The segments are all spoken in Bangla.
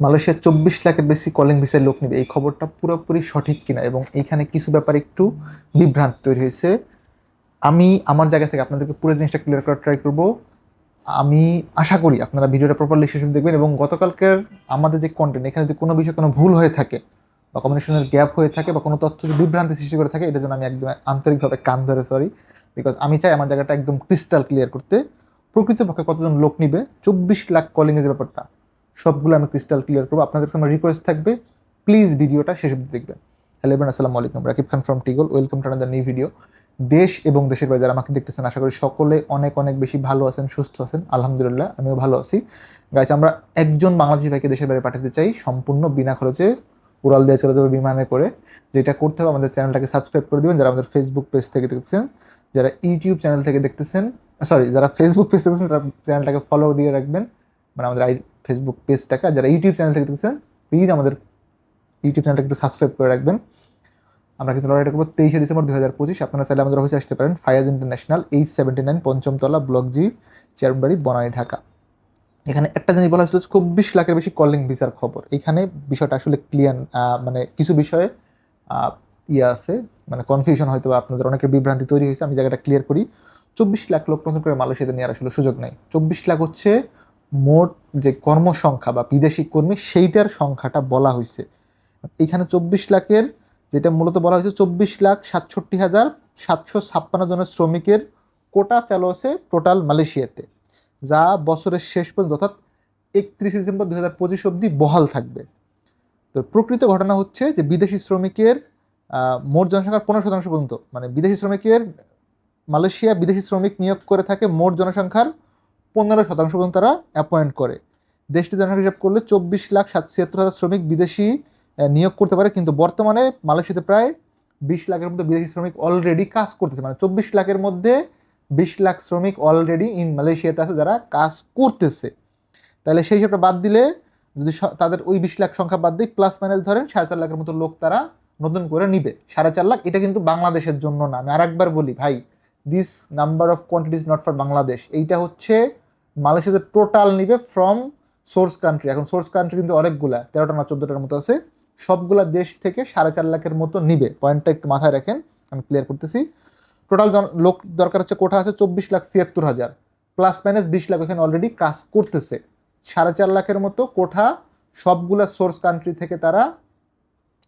মালয়েশিয়ার চব্বিশ লাখের বেশি কলিং ভিসায় লোক নেবে। এই খবরটা পুরোপুরি সঠিক কিনা এবং এইখানে কিছু ব্যাপার একটু বিভ্রান্ত তৈরি হয়েছে। আমি আমার জায়গা থেকে আপনাদেরকে পুরো জিনিসটা ক্লিয়ার করার ট্রাই করব। আমি আশা করি আপনারা ভিডিওটা প্রপারলি শেষ দেখবেন এবং গতকালকের আমাদের যে কন্টেন্ট এখানে যদি কোনো বিষয়ে কোনো ভুল হয়ে থাকে বা কমিউনিকেশনের গ্যাপ হয়ে থাকে বা কোনো তথ্য যদি বিভ্রান্তি সৃষ্টি করে থাকে এটার জন্য আমি একদম আন্তরিকভাবে কান ধরে সরি বিকজ আমি চাই আমার জায়গাটা একদম ক্রিস্টাল ক্লিয়ার করতে। প্রকৃতপক্ষে কতজন লোক নিবে? চব্বিশ লাখ কলিংয়ের ব্যাপারটা সবগুলো আমি ক্রিস্টাল ক্লিয়ার করব। আপনাদের কাছে আমার রিকোয়েস্ট থাকবে প্লিজ ভিডিওটা শেষ অবধি দেখবেন। হ্যালো এবার আসসালামু আলাইকুম। Rakib Khan from টিগল welcome to another new video দেশ এবং দেশের বাইরে যারা আমাকে দেখতেছেন, আশা করি সকলে অনেক অনেক বেশি ভালো আছেন, সুস্থ আছেন। আলহামদুলিল্লাহ, আমিও ভালো আছি। গাইছে আমরা একজন বাংলাদেশি ভাইকে দেশের বাইরে পাঠাতে চাই, সম্পূর্ণ বিনা খরচে উড়াল দিয়ে চলে যাবে বিমানে করে। যেটা করতে হবে, আমাদের চ্যানেলটাকে সাবস্ক্রাইব করে দিবেন। যারা আমাদের ফেসবুক পেজ থেকে দেখতেছেন, যারা ইউটিউব চ্যানেল থেকে দেখতেছেন সরি যারা ফেসবুক পেজ থেকে তারা চ্যানেলটাকে ফলো দিয়ে রাখবেন। মানে আমাদের আই ফেসবুক পেজটাকে যারা ইউটিউব চ্যানেল থেকে দেখতেছেন প্লিজ আমাদের ইউটিউব চ্যানেলটাকে একটু সাবস্ক্রাইব করে রাখবেন। আমরা কিন্তু লড়াইটা করব তেইশে ডিসেম্বর দু হাজার পঁচিশ। আপনারা চাইলে আমাদের অফিসে আসতে পারেন। Fayaz international H seventy nine পঞ্চমতলা block G চেয়ারবাড়ি Banani Dhaka এখানে একটা জিনিস বলা হয়েছিল, চব্বিশ লাখের বেশি কলিং ভিসার খবর। এখানে বিষয়টা আসলে ক্লিয়ার মানে কিছু বিষয়ে ইয়ে আছে মানে কনফিউশন হয়তো আপনাদের অনেকের বিভ্রান্তি তৈরি হয়েছে, আমি জায়গাটা ক্লিয়ার করি। চব্বিশ লাখ লোক নতুন করে মালয়েশিয়াতে নেওয়ার আসলে সুযোগ নেই। চব্বিশ লাখ হচ্ছে মোট যে কর্মসংখ্যা বা বিদেশি কর্মী, সেইটার সংখ্যাটা বলা হয়েছে এখানে চব্বিশ লাখের, যেটা মূলত বলা হয়েছে চব্বিশ লাখ সাতষট্টি হাজার সাতশো ছাপ্পান্ন জনের শ্রমিকের কোটা চালু আছে টোটাল মালয়েশিয়াতে, যা বছরের শেষ পর্যন্ত, অর্থাৎ একত্রিশে ডিসেম্বর দু হাজার পঁচিশ অব্দি বহাল থাকবে। তো প্রকৃত ঘটনা হচ্ছে যে বিদেশি শ্রমিকের মোট জনসংখ্যার পনেরো শতাংশ পর্যন্ত মানে বিদেশি শ্রমিকের মালয়েশিয়া বিদেশি শ্রমিক নিয়োগ করে থাকে মোট জনসংখ্যার পনেরো শতাংশ পর্যন্ত তারা অ্যাপয়েন্ট করে। দেশটি জনসংখ্যা হিসাব করলে চব্বিশ লাখ সাতষট্টি হাজার শ্রমিক বিদেশি নিয়োগ করতে পারে, কিন্তু বর্তমানে মালয়েশিয়াতে প্রায় বিশ লাখের মধ্যে বিদেশি শ্রমিক অলরেডি কাজ করতেছে। মানে চব্বিশ লাখের মধ্যে বিশ লাখ শ্রমিক অলরেডি ইন মালয়েশিয়াতে আছে যারা কাজ করতেছে। তাহলে সেই হিসাবটা বাদ দিলে যদি তাদের ওই বিশ লাখ সংখ্যা বাদ দিই প্লাস মাইনাস ধরেন সাড়ে চার লাখের মতো লোক তারা নতুন করে নিবে। সাড়ে চার লাখ, এটা কিন্তু বাংলাদেশের জন্য না। আমি আরেকবার বলি, ভাই this number of quantity is not for Bangladesh এইটা হচ্ছে মালয়েশিয়াতে টোটাল নিবে ফ্রম সোর্স কান্ট্রি এখন সোর্স কান্ট্রি কিন্তু অনেকগুলা, তেরোটা না চোদ্দোটার মতো আছে। সবগুলা দেশ থেকে সাড়ে চার লাখের মতো নিবে। পয়েন্টটা একটু মাথায় রাখেন, আমি ক্লিয়ার করতেছি। টোটাল লোক দরকার হচ্ছে কোঠা আছে চব্বিশ লাখ ছিয়াত্তর হাজার। প্লাস মাইনাস বিশ লাখ এখানে অলরেডি কাজ করতেছে। সাড়ে চার লাখের মতো কোঠা সবগুলা সোর্স কান্ট্রি থেকে তারা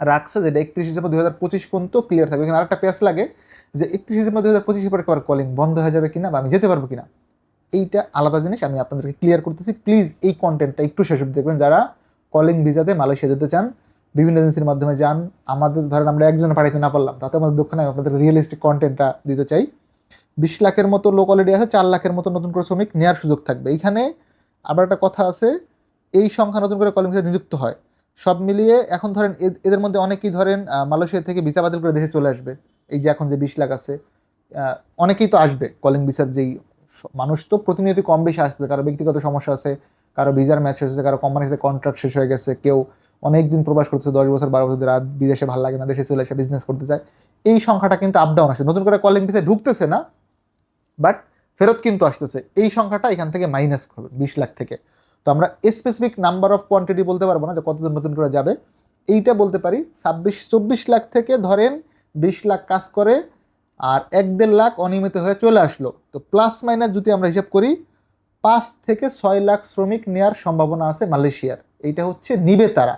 রাখছে। যেটা একত্রিশ ডিসেম্বর দুই হাজার পঁচিশ পর্যন্ত ক্লিয়ার থাকবে। এখানে আরেকটা পেঁয়াজ লাগে। যে একত্রিশ ডিসেম্বর দুই হাজার পঁচিশের পরে একবার কলিং বন্ধ হয়ে যাবে কিনা বা আমি যেতে পারব কিনা, এইটা আলাদা জিনিস আমি আপনাদেরকে ক্লিয়ার করতেছি। প্লিজ এই কন্টেন্টটা একটু শেষ দেখবেন। যারা কলিং ভিসাতে মালয়েশিয়া যেতে চান, বিভিন্ন এজেন্সির মাধ্যমে যান, আমাদের ধরেন আমরা একজন পাঠাইতে না পারলাম, তাতে আমাদের দক্ষিণে আপনাদের রিয়েলিস্টিক কন্টেন্টটা দিতে চাই। বিশ লাখের মতো লোক অলরেডি আছে, চার লাখের মতো নতুন করে শ্রমিক নেওয়ার সুযোগ থাকবে। এইখানে আবার একটা কথা আছে, এই সংখ্যা নতুন করে কলিং ভিসা নিযুক্ত হয়। সব মিলিয়ে এখন ধরেন এদ- এদের মধ্যে অনেকেই ধরেন মালয়েশিয়া থেকে ভিসা বাতিল করে দেশে চলে আসবে। এই যে এখন যে বিশ লাখ আছে অনেকেই তো আসবে। কলিং ভিসার যেই মানুষ তো প্রতিনিয়ত কম বেশি আসতে কারও ব্যক্তিগত সমস্যা আছে, কারও ভিসার ম্যাচ শেষ হয়েছে, কারও কোম্পানির সাথে কন্ট্রাক্ট শেষ হয়ে গেছে, কেউ অনেক দিন প্রবাস করতেছে, দশ বছর, বারো বছর আর বিদেশে ভালো লাগে না, দেশে চলে এসে বিজনেস করতে চায়। এই সংখ্যাটা কিন্তু আপ ডাউন আসছে। নতুন করে কলিং ভিসা ঢুকতেছে না বাট ফেরত কিন্তু আসতেছে। এই সংখ্যাটা এখান থেকে মাইনাস করবে, বিশ লাখ থেকে। তো আমরা স্পেসিফিক নাম্বার অফ কোয়ান্টিটি বলতে পারব না যে কতজন নতুন করে যাবে। এইটা বলতে পারি, ছাব্বিশ, চব্বিশ লাখ থেকে ধরেন বিশ লাখ কাজ করে আর এক দেড় লাখ অনিয়মিত হয়ে চলে আসলো। তো প্লাস মাইনাস যদি আমরা হিসাব করি, পাঁচ থেকে ছয় লাখ শ্রমিক নেওয়ার সম্ভাবনা আছে মালয়েশিয়ার। এইটা হচ্ছে নিবে তারা।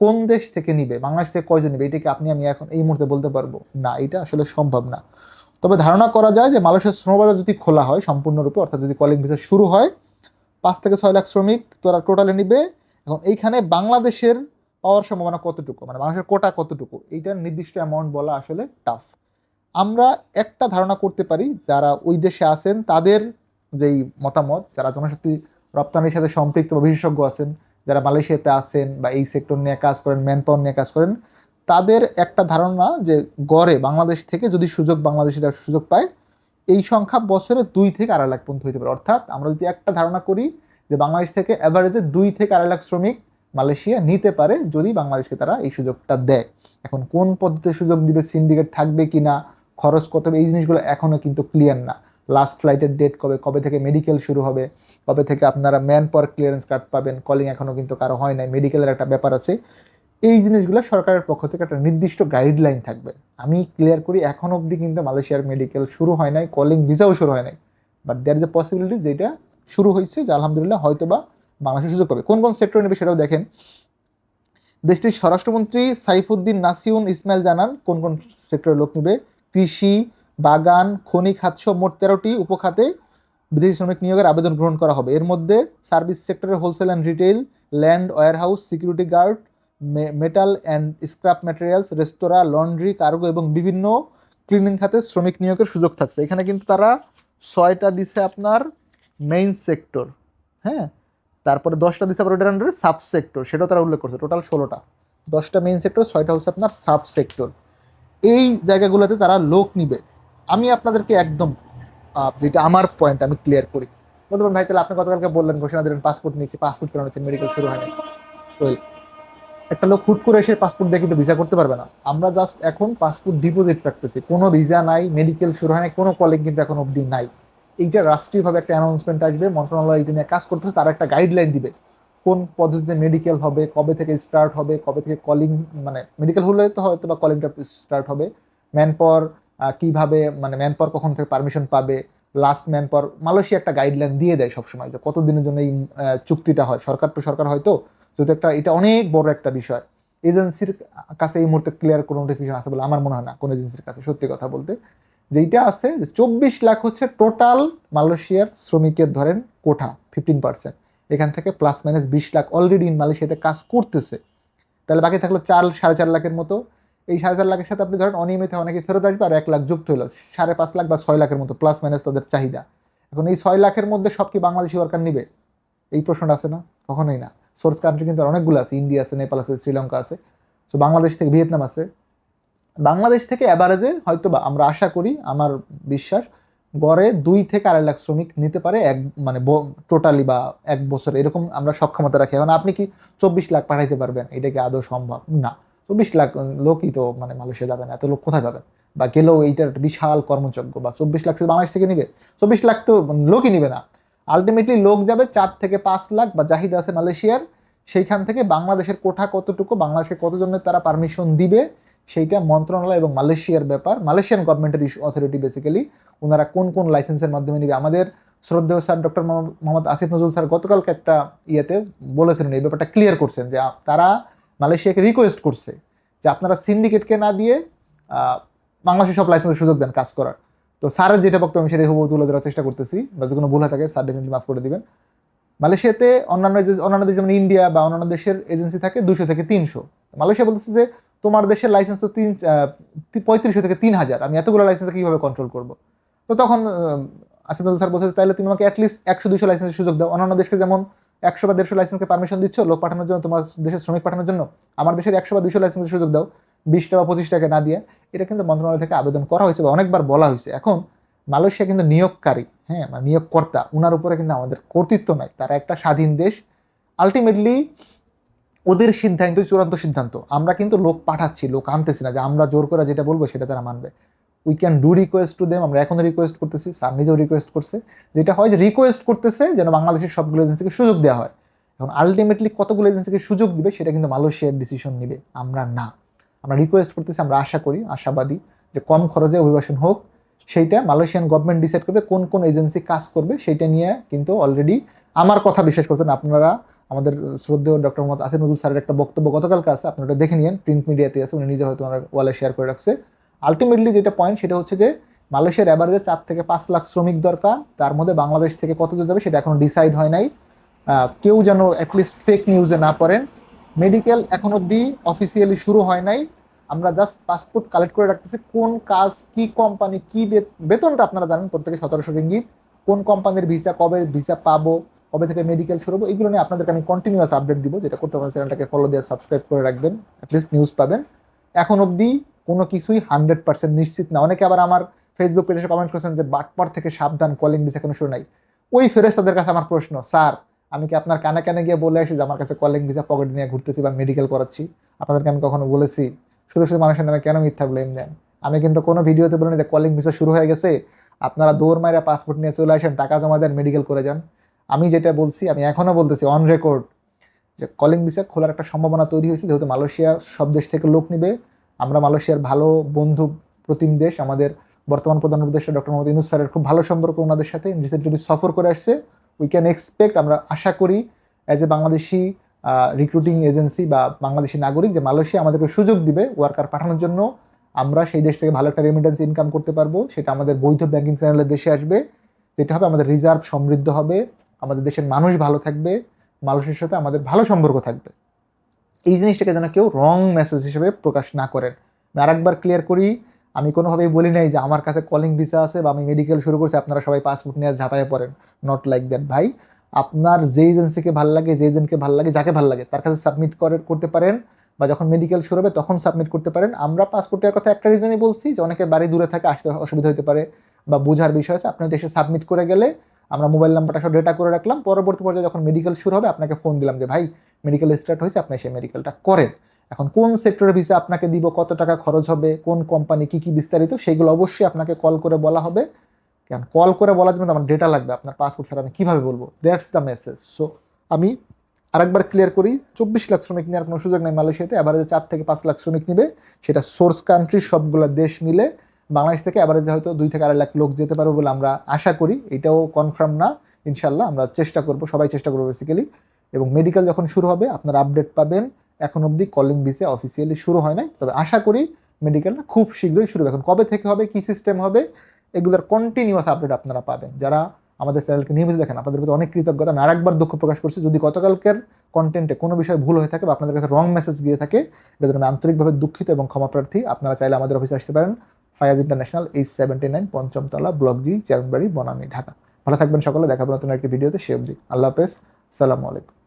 কোন দেশ থেকে নিবে? বাংলাদেশ থেকে কয়জন নিবে? এটাকে আপনি, আমি এখন এই মুহূর্তে বলতে পারব। না, এটা আসলে সম্ভব না। তবে ধারণা করা যায় যে মালয়েশিয়ার শ্রমবাজার যদি খোলা হয়, সম্পূর্ণরূপে, অর্থাৎ যদি কলিং ভিসা শুরু হয়, পাঁচ থেকে ছয় লাখ শ্রমিক তোরা টোটালে নিবে। এখন এইখানে বাংলাদেশের পাওয়ার সম্ভাবনা কতটুকু? মানে বাংলাদেশের কোটা কতটুকু? এইটার নির্দিষ্ট অ্যামাউন্ট বলা আসলে টাফ আমরা একটা ধারণা করতে পারি, যারা ওই দেশে আছেন, তাদের যেই মতামত, যারা জনশক্তি রপ্তানির সাথে সম্পৃক্ত বা বিশেষজ্ঞ আছেন, যারা মালয়েশিয়াতে আছেন বা এই সেক্টর নিয়ে কাজ করেন ম্যান পাওয়ার নিয়ে কাজ করেন, তাদের একটা ধারণা যে গড়ে বাংলাদেশ থেকে যদি সুযোগ বাংলাদেশিরা সুযোগ পায়, এই সংখ্যা বছরে দুই থেকে আড়াই লাখ পর্যন্ত হতে পারে। অর্থাৎ আমরা যদি একটা ধারণা করি যে বাংলাদেশ থেকে অ্যাভারেজে দুই থেকে আড়াই লাখ শ্রমিক মালয়েশিয়া নিতে পারে যদি বাংলাদেশকে তারা এই সুযোগটা দেয়। এখন কোন পদ্ধতিতে সুযোগ দিবে সিন্ডিকেট থাকবে কি না খরচ কত এই জিনিসগুলো এখনও কিন্তু ক্লিয়ার না। লাস্ট ফ্লাইটের ডেট কবে কবে থেকে মেডিকেল শুরু হবে, কবে থেকে আপনারা ম্যান পাওয়ার ক্লিয়ারেন্স কার্ড পাবেন কলিং এখনও কিন্তু কারও হয় নাই মেডিকেলের একটা ব্যাপার আছে। এই জিনিসগুলো সরকারের পক্ষ থেকে একটা নির্দিষ্ট গাইডলাইন থাকবে। আমি ক্লিয়ার করি, এখন অবধি কিন্তু মালয়েশিয়ার মেডিকেল শুরু হয় নাই কলিং ভিসাও শুরু হয় নাই। But there is a possibility যেটা শুরু হয়েছে, যে আলহামদুলিল্লাহ হয়তো বা বাংলাদেশে সুযোগ পাবে। কোন কোন সেক্টর নেবে সেটাও দেখেন। দেশটির স্বরাষ্ট্রমন্ত্রী সাইফুদ্দিন নাসিউন ইসমাইল জানান কোন কোন সেক্টরের লোক নেবে। কৃষি, বাগান খনি খাতসহ মোট তেরোটি উপখাতে বিদেশি শ্রমিক নিয়োগের আবেদন গ্রহণ করা হবে। এর মধ্যে সার্ভিস সেক্টরের wholesale and retail land warehouse security guard metal and scrap materials, restaurant, laundry, cargo এবং বিভিন্ন ক্লিনিং খাতে শ্রমিক নিয়োগের সুযোগ থাকছে। এখানে কিন্তু তারা ছয়টা দিছে আপনার মেইন সেক্টর হ্যাঁ? তারপরে দশটা দিচ্ছে আবার ওটার আন্ডারে সাব সেক্টর সেটাও তারা উল্লেখ করছে টোটাল ষোলোটা। দশটা মেইন সেক্টর ছয়টা হচ্ছে আপনার সাব সেক্টর এই জায়গাগুলোতে তারা লোক নিবে। আমি আপনাদেরকে একদম যেটা আমার পয়েন্ট আমি ক্লিয়ার করি। বলতে পারেন ভাই, তাহলে আপনি গতকালকে বললেন, ঘোষণা দিলেন পাসপোর্ট নিচ্ছি পাসপোর্ট কেন নিচ্ছেন মেডিকেল শুরু হয়নি। ওই একটা লোক হুট করে এসে পাসপোর্ট দিয়ে কিন্তু ভিসা করতে পারবে না। আমরা জাস্ট এখন পাসপোর্ট ডিপোজিট রাখতেছি। কোনো ভিসা নাই মেডিকেল শুরু হয় কোনো কলিং কিন্তু এখন অবধি নাই। এইটা রাষ্ট্রীয়ভাবে একটা অ্যানাউন্সমেন্ট আসবে। মন্ত্রণালয় এটা নিয়ে কাজ করতেছে, তারা একটা গাইডলাইন দিবে কোন পদ্ধতিতে মেডিকেল হবে, কবে থেকে স্টার্ট হবে, কবে থেকে কলিং মানে মেডিকেল হলে তো হয়তো বা কলিংটা স্টার্ট হবে। ম্যান পাওয়ার কীভাবে মানে ম্যান পাওয়ার কখন থেকে পারমিশন পাবে? লাস্ট ম্যান পাওয়ার মালয়েশিয়া একটা গাইডলাইন দিয়ে দেয় সবসময় যে কত দিনের জন্য এই চুক্তিটা হয়। সরকার টু সরকার হয়তো যদি একটা, এটা অনেক বড় একটা বিষয়। এজেন্সির কাছে এই মুহূর্তে ক্লিয়ার কোনো নোটিফিকেশন আছে বলে আমার মনে হয় না, কোনো এজেন্সির কাছে, সত্যি কথা বলতে। যেইটা আছে চব্বিশ লাখ হচ্ছে টোটাল মালয়েশিয়ার শ্রমিকের ধরেন কোঠা ফিফটিন পার্সেন্ট এখান থেকে প্লাস মাইনাস বিশ লাখ অলরেডি ইন মালয়েশিয়াতে কাজ করতেছে। তাহলে বাকি থাকল চার, সাড়ে চার লাখের মতো। এই সাড়ে চার লাখের সাথে আপনি ধরেন অনিয়মিত অনেকে ফেরত আসবে, আর এক লাখ যুক্ত হলো সাড়ে পাঁচ লাখ বা ছয় লাখের মতো প্লাস মাইনাস তাদের চাহিদা। এখন এই ছয় লাখের মধ্যে সব কি বাংলাদেশি ওয়ার্কার নিবে? এই প্রশ্নটা আছে না? কখনোই না। সোর্স কান্ট্রি কিন্তু অনেকগুলো আছে। ইন্ডিয়া আছে, নেপাল আছে, শ্রীলঙ্কা আছে। তো বাংলাদেশ থেকে ভিয়েতনাম আছে। বাংলাদেশ থেকে অ্যাভারেজে হয়তো বা আমরা আশা করি, আমার বিশ্বাস, গড়ে দুই থেকে আড়াই লাখ শ্রমিক নিতে পারে এক মানে টোটালি বা এক বছর, এরকম আমরা সক্ষমতা রাখি। এখন আপনি কি চব্বিশ লাখ পাঠাইতে পারবেন? এটা কি আদৌ সম্ভব? না। চব্বিশ লাখ লোকই তো মানে মালয়েশিয়া যাবে না, এত লোক কোথায় পাবেন? বা গেলেও এইটার বিশাল কর্মযজ্ঞ, বা চব্বিশ লাখ বাংলাদেশ থেকে নিবে? চব্বিশ লাখ তো লোকই নিবে না। আলটিমেটলি লোক যাবে চার থেকে পাঁচ লাখ, বা জাহিদ আছে মালয়েশিয়ার, সেইখান থেকে বাংলাদেশের কোঠা কতটুকু, বাংলাদেশকে কতজনের তারা পারমিশন দিবে সেইটা মন্ত্রণালয় এবং মালয়েশিয়ার ব্যাপার। মালয়েশিয়ান গভর্নমেন্টের অথরিটি বেসিক্যালি ওনারা কোন কোন লাইসেন্সের মাধ্যমে নিবে? আমাদের শ্রদ্ধেয় sir doctor Mohammad Asif Nazrul sir গতকালকে একটা ইয়েতে বলেছিলেন এই ব্যাপারটা ক্লিয়ার করছেন যে তারা মালয়েশিয়াকে রিকোয়েস্ট করছে যে আপনারা সিন্ডিকেটকে না দিয়ে বাংলাদেশের সব লাইসেন্সের সুযোগ দেন কাজ করার। তো স্যারের যেটা বক্তব্য, আমি সেটাই হুবহু তুলে ধরার চেষ্টা করতেছি। বা যদি কোনো ভুল থাকে, স্যার ডেফিনেটলি মাফ করে দিবেন। মালয়েশিয়াতে অন্যান্য অন্যান্য দেশ যেমন ইন্ডিয়া বা অন্যান্য দেশের এজেন্সি থাকে দুশো থেকে তিনশো। মালয়েশিয়া বলতেছে যে তোমার দেশের লাইসেন্স তো তিন পঁয়ত্রিশশো থেকে তিন হাজার। আমি এতগুলো লাইসেন্স কীভাবে কন্ট্রোল করব? তো তখন আসিফ স্যার বলছে তাহলে তুমি আমাকে অ্যাটলিস্ট একশো দুশো লাইসেন্সের সুযোগ দাও। অন্যান্য দেশকে যেমন একশো বা দেড়শো লাইসেন্সকে পারমিশন দিচ্ছ, লোক পাঠানোর জন্য, তোমার দেশের শ্রমিক পাঠানোর জন্য, আমার দেশের একশো বা দুশো লাইসেন্সের সুযোগ দাও। বিশটা বা পঁচিশ টাকা না দিয়ে। এটা কিন্তু মন্ত্রণালয় থেকে আবেদন করা হয়েছে বা অনেকবার বলা হয়েছে। এখন, মালয়েশিয়া কিন্তু নিয়োগকারী হ্যাঁ মানে নিয়োগকর্তা ওনার উপরে কিন্তু আমাদের কর্তৃত্ব নাই। তারা একটা স্বাধীন দেশ। আলটিমেটলি ওদের সিদ্ধান্ত চূড়ান্ত সিদ্ধান্ত। আমরা কিন্তু লোক পাঠাচ্ছি, লোক আনতেছি না যে আমরা জোর করে যেটা বলব সেটা তারা মানবে। We can do request to them আমরা এখনও রিকোয়েস্ট করতেছি, স্যার নিজেও রিকোয়েস্ট করছে। যেটা হয় যে রিকোয়েস্ট করতেছে যেন বাংলাদেশের সবগুলো এজেন্সিকে সুযোগ দেওয়া হয়। এখন আলটিমেটলি কতগুলো এজেন্সিকে সুযোগ দিবে সেটা কিন্তু মালয়েশিয়ার ডিসিশন নিবে, আমরা না। আমরা রিকোয়েস্ট করতেছি, আমরা আশা করি, আশাবাদী যে কম খরচে অভিবাসন হোক, সেইটা মালয়েশিয়ান গভর্নমেন্ট ডিসাইড করবে কোন কোন এজেন্সি কাজ করবে, সেইটা নিয়ে কিন্তু অলরেডি আমার কথা বিশ্বাস করতেন আপনারা আমাদের শ্রদ্ধেয় ডক্টর মোহাম্মদ আসিফ নজরুল স্যারের একটা বক্তব্য গতকালকে আছে ওটা দেখে নিন প্রিন্ট মিডিয়াতে আছে, উনি নিজে হয়তো ওনার ওয়ালে শেয়ার করে রাখছে। আলটিমেটলি যেটা পয়েন্ট সেটা হচ্ছে যে, মালয়েশিয়ার অ্যাভারেজে চার থেকে পাঁচ লাখ শ্রমিক দরকার, তার মধ্যে বাংলাদেশ থেকে কত যাবে সেটা এখনও ডিসাইড হয় নাই। কেউ যেন অ্যাটলিস্ট ফেক নিউজে না পড়েন। মেডিকেল এখন অবধি অফিসিয়ালি শুরু হয় নাই। আমরা জাস্ট পাসপোর্ট কালেক্ট করে রাখতেছি, কোন কাজ, কি কোম্পানি কি বেতনটা আপনারা জানেন, প্রত্যেকে সতেরোশো রিঙ্গিত। কোন কোম্পানির ভিসা কবে ভিসা পাবো কবে থেকে মেডিকেল শুরু হব, এগুলো নিয়ে আপনাদেরকে আমি কন্টিনিউয়াস আপডেট দিব, যেটা করতে পারেন চ্যানেলটাকে ফলো দিয়ে সাবস্ক্রাইব করে রাখবেন অ্যাটলিস্ট নিউজ পাবেন। এখন অবধি কোনো কিছুই হান্ড্রেড পার্সেন্ট নিশ্চিত না। অনেকে আবার আমার ফেসবুক পেজে কমেন্ট করেছেন যে, বাটপার থেকে সাবধান কলিং ভিসা কোনো শুরু নাই। ওই ফেরেস্তাদের কাছে আমার প্রশ্ন, স্যার, আমি কি আপনার কানে কানে গিয়ে বলে আসি যে, আমার কাছে কলিং ভিসা পকেট নিয়ে ঘুরতেছি বা মেডিকেল করাচ্ছি? আপনাদেরকে আমি কখনো বলেছি। শুধু শুধু মানুষের নামে কেন মিথ্যা ব্লেম দেন? আমি কিন্তু কোনো ভিডিওতে বলিনি যে কলিং ভিসা শুরু হয়ে গেছে। আপনারা দৌড় মাইরা পাসপোর্ট নিয়ে চলে আসেন, টাকা জমা দেন মেডিকেল করে যান। আমি যেটা বলছি, আমি এখনও বলতেছি অন রেকর্ড যে কলিং ভিসা খোলার একটা সম্ভাবনা তৈরি হয়েছে, যেহেতু মালয়েশিয়া সব দেশ থেকে লোক নিবে। আমরা মালয়েশিয়ার ভালো বন্ধু প্রতিম দেশ, আমাদের বর্তমান প্রধান উপদেষ্টা ডক্টর মোহাম্মদ ইউনুস স্যারের খুব ভালো সম্পর্ক ওনাদের সাথে। রিসেন্টলি সফর করে আসছে। উই ক্যান এক্সপেক্ট আমরা আশা করি as a Bangladeshi recruiting agency বা বাংলাদেশি নাগরিক যে মালয়েশিয়া আমাদেরকে সুযোগ দিবে ওয়ার্কার পাঠানোর জন্য, আমরা সেই দেশ থেকে ভালো একটা রেমিটেন্স ইনকাম করতে পারব। সেটা আমাদের বৈধ ব্যাংকিং চ্যানেলের দেশে আসবে। যেটা হবে আমাদের রিজার্ভ সমৃদ্ধ হবে। আমাদের দেশের মানুষ ভালো থাকবে, মানুষের সাথে আমাদের ভালো সম্পর্ক থাকবে। এই জিনিসটাকে যেন কেউ রং মেসেজ হিসেবে প্রকাশ না করেন। আমি আরেকবার ক্লিয়ার করি, আমি কোনোভাবেই বলি নাই যে আমার কাছে কলিং ভিসা আছে বা আমি মেডিকেল শুরু করছি, আপনারা সবাই পাসপোর্ট নিয়ে ঝাঁপায়ে পড়েন। নট লাইক দ্যাট ভাই। আপনার যে এজেন্সিকে ভালো লাগে যে এজেন্টকে ভালো লাগে, যাকে ভালো লাগে, তার কাছে সাবমিট করে, করতে পারেন বা যখন মেডিকেল শুরু হবে তখন সাবমিট করতে পারেন। আমরা পাসপোর্টের কথা একটা রিজনই বলছি যে অনেকে বাড়ি দূরে থাকে, আসতে অসুবিধা হতে পারে বা বোঝার বিষয় আছে। আপনার দেশে সাবমিট করে গেলে আমরা মোবাইল নাম্বারটা সব ডেটা করে রাখলাম। পরবর্তী পর্যায়ে যখন মেডিকেল শুরু হবে, আপনাকে ফোন দিলাম যে, ভাই মেডিকেল স্টার্ট হয়েছে, আপনি সেই মেডিকেলটা করেন। এখন কোন সেক্টরের ভিসা আপনাকে দিব, কত টাকা খরচ হবে, কোন কোম্পানি কি কি বিস্তারিত, সেগুলো অবশ্যই আপনাকে কল করে বলা হবে। কারণ কল করে বলার জন্য আমার ডেটা লাগবে, আপনার পাসপোর্ট ছাড়া আমি কীভাবে বলব? দ্যাটস দ্য মেসেজ সো আমি আরেকবার ক্লিয়ার করি, চব্বিশ লাখ শ্রমিক নেওয়ার কোনো সুযোগ নেই মালয়েশিয়াতে অ্যাভারেজে চার থেকে পাঁচ লাখ শ্রমিক নেবে। সেটা সোর্স কান্ট্রি সবগুলো দেশ মিলে বাংলাদেশ থেকে অ্যাভারেজে হয়তো দুই থেকে আড়াই লাখ লোক যেতে পারবে বলে আমরা আশা করি, এটাও কনফার্ম না। ইনশাল্লাহ আমরা চেষ্টা করব, সবাই চেষ্টা করব বেসিক্যালি এবং মেডিকেল যখন শুরু হবে, আপনারা আপডেট পাবেন। এখন অবধি কলিং ভিসে অফিসিয়ালি শুরু হয় নাই। তবে আশা করি মেডিকেলটা খুব শীঘ্রই শুরু হবে। এখন কবে থেকে হবে, কী সিস্টেম হবে, এগুলোর কন্টিনিউয়াস আপডেট আপনারা পাবেন। যারা আমাদের চ্যানেলকে নিয়মিত দেখেন, আপনাদের প্রতি অনেক কৃতজ্ঞতা। আমি আরেকবার দুঃখ প্রকাশ করছি, যদি গতকালকের কন্টেন্টে কোনো বিষয় ভুল হয়ে থাকে বা আপনাদের কাছে রং মেসেজ গিয়ে থাকে এটা আমি আন্তরিকভাবে দুঃখিত এবং ক্ষমাপ্রার্থী আপনারা চাইলে আমাদের অফিসে আসতে পারেন। Fayaz international H seventy nine পঞ্চমতলা block G, চেয়ারবাড়ি, Banani, Dhaka. ভালো থাকবেন সকলে, দেখাবো নতুন একটি ভিডিওতে, সে অবধি আল্লাহ হাফেজ, সালামু আলাইকুম।